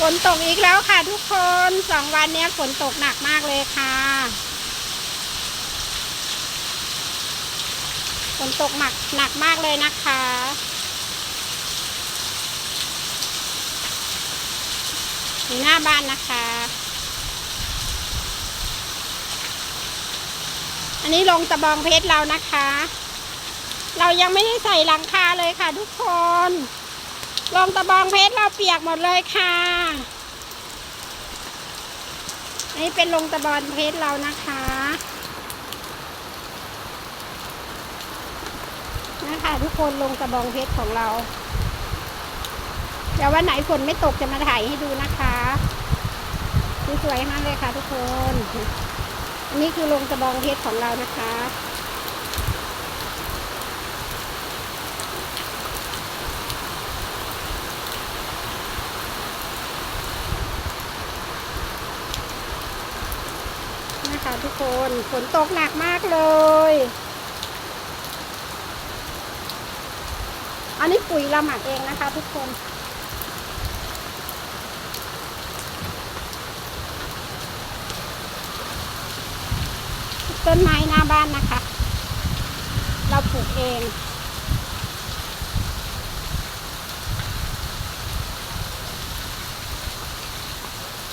ฝนตกอีกแล้วค่ะทุกคนสองวันนี้ฝนตกหนักมากเลยค่ะฝนตกหนักหนักมากเลยนะคะ หน้าบ้านนะคะ อันนี้ลงตะบองเพชรเรานะคะ เรายังไม่ได้ใส่หลังคาเลยค่ะทุกคน ลงตะบองเพชรเราเปียกหมดเลยค่ะนนี้เป็นลงตะบองเพชรเรานะคะ นะคะทุกคนลงตะบองเพชรของเรา เดี๋ยววันไหนฝนไม่ตกจะมาถ่ายให้ดูนะคะสวยมากเลยค่ะทุกคนนนี้คือลงตะบองเพชรของเรานะคะ นะคะทุกคนฝนตกหนักมากเลย อันนี้ปุ๋ยเราหมักเองนะคะทุกคนต้นไม้หน้าบ้านนะคะ เราปลูกเอง